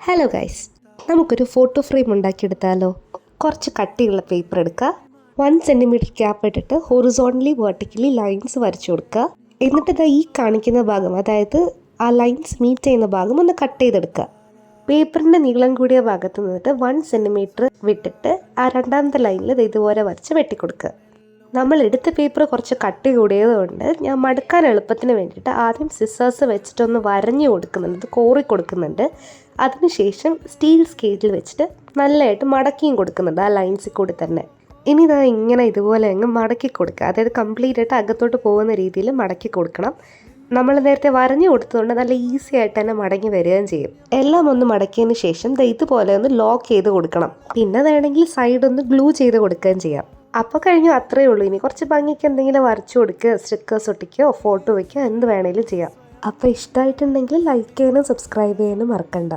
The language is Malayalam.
ഹലോ ഗൈസ് നമുക്കൊരു ഫോട്ടോ ഫ്രെയിം ഉണ്ടാക്കിയെടുത്താലോ? കുറച്ച് കട്ടിയുള്ള പേപ്പർ എടുക്കുക. വൺ സെന്റിമീറ്റർ ക്യാപ്പ് ഇട്ടിട്ട് ഹൊറിസോണ്ടലി വെർട്ടിക്കലി ലൈൻസ് വരച്ചു കൊടുക്കുക. എന്നിട്ട് ദാ ഈ കാണിക്കുന്ന ഭാഗം അതായത് ആ ലൈൻസ് മീറ്റ് ചെയ്യുന്ന ഭാഗം ഒന്ന് കട്ട് ചെയ്തെടുക്കുക. പേപ്പറിന്റെ നീളം കൂടിയ ഭാഗത്ത് നിന്നിട്ട് വൺ സെന്റിമീറ്റർ വിട്ടിട്ട് ആ രണ്ടാമത്തെ ലൈനിൽ ഇത് ഇതുപോലെ വരച്ച് വെട്ടിക്കൊടുക്കുക. നമ്മൾ എടുത്ത പേപ്പർ കുറച്ച് കട്ടി കൂടിയതുകൊണ്ട് ഞാൻ മടുക്കാൻ എളുപ്പത്തിന് വേണ്ടിയിട്ട് ആദ്യം സിസേഴ്സ് വെച്ചിട്ടൊന്ന് വരഞ്ഞു കൊടുക്കുന്നുണ്ട്. കോറി കൊടുക്കുന്നുണ്ട്. അതിനുശേഷം സ്റ്റീൽ സ്കെയിലിൽ വെച്ചിട്ട് നല്ലതായിട്ട് മടക്കിയും കൊടുക്കുന്നുണ്ട് ആ ലൈൻസിൽ കൂടി തന്നെ. ഇനി ഇതാ ഇങ്ങനെ ഇതുപോലെ അങ്ങ് മടക്കി കൊടുക്കുക. അതായത് കംപ്ലീറ്റ് ആയിട്ട് അകത്തോട്ട് പോകുന്ന രീതിയിൽ മടക്കി കൊടുക്കണം. നമ്മൾ നേരത്തെ വരഞ്ഞു കൊടുത്തതുകൊണ്ട് നല്ല ഈസി ആയിട്ട് തന്നെ മടങ്ങി വരികയും ചെയ്യും. എല്ലാം ഒന്ന് മടക്കിയതിന് ശേഷം ഇതുപോലെ ഒന്ന് ലോക്ക് ചെയ്ത് കൊടുക്കണം. പിന്നെ വേണമെങ്കിൽ സൈഡ് ഒന്ന് ഗ്ലൂ ചെയ്ത് കൊടുക്കുകയും ചെയ്യാം. അപ്പോൾ കഴിഞ്ഞു അത്രയേ ഉള്ളൂ. ഇനി കുറച്ച് ഭംഗിക്ക് എന്തെങ്കിലും വരച്ചു കൊടുക്കുക സ്റ്റിക്കേഴ്സ് ഒട്ടിക്കുകയോ ഫോട്ടോ വയ്ക്കുകയോ എന്ത് വേണേലും ചെയ്യാം. അപ്പോൾ ഇഷ്ടമായിട്ടുണ്ടെങ്കിൽ ലൈക്ക് ചെയ്യാനും സബ്സ്ക്രൈബ് ചെയ്യാനും മറക്കണ്ട.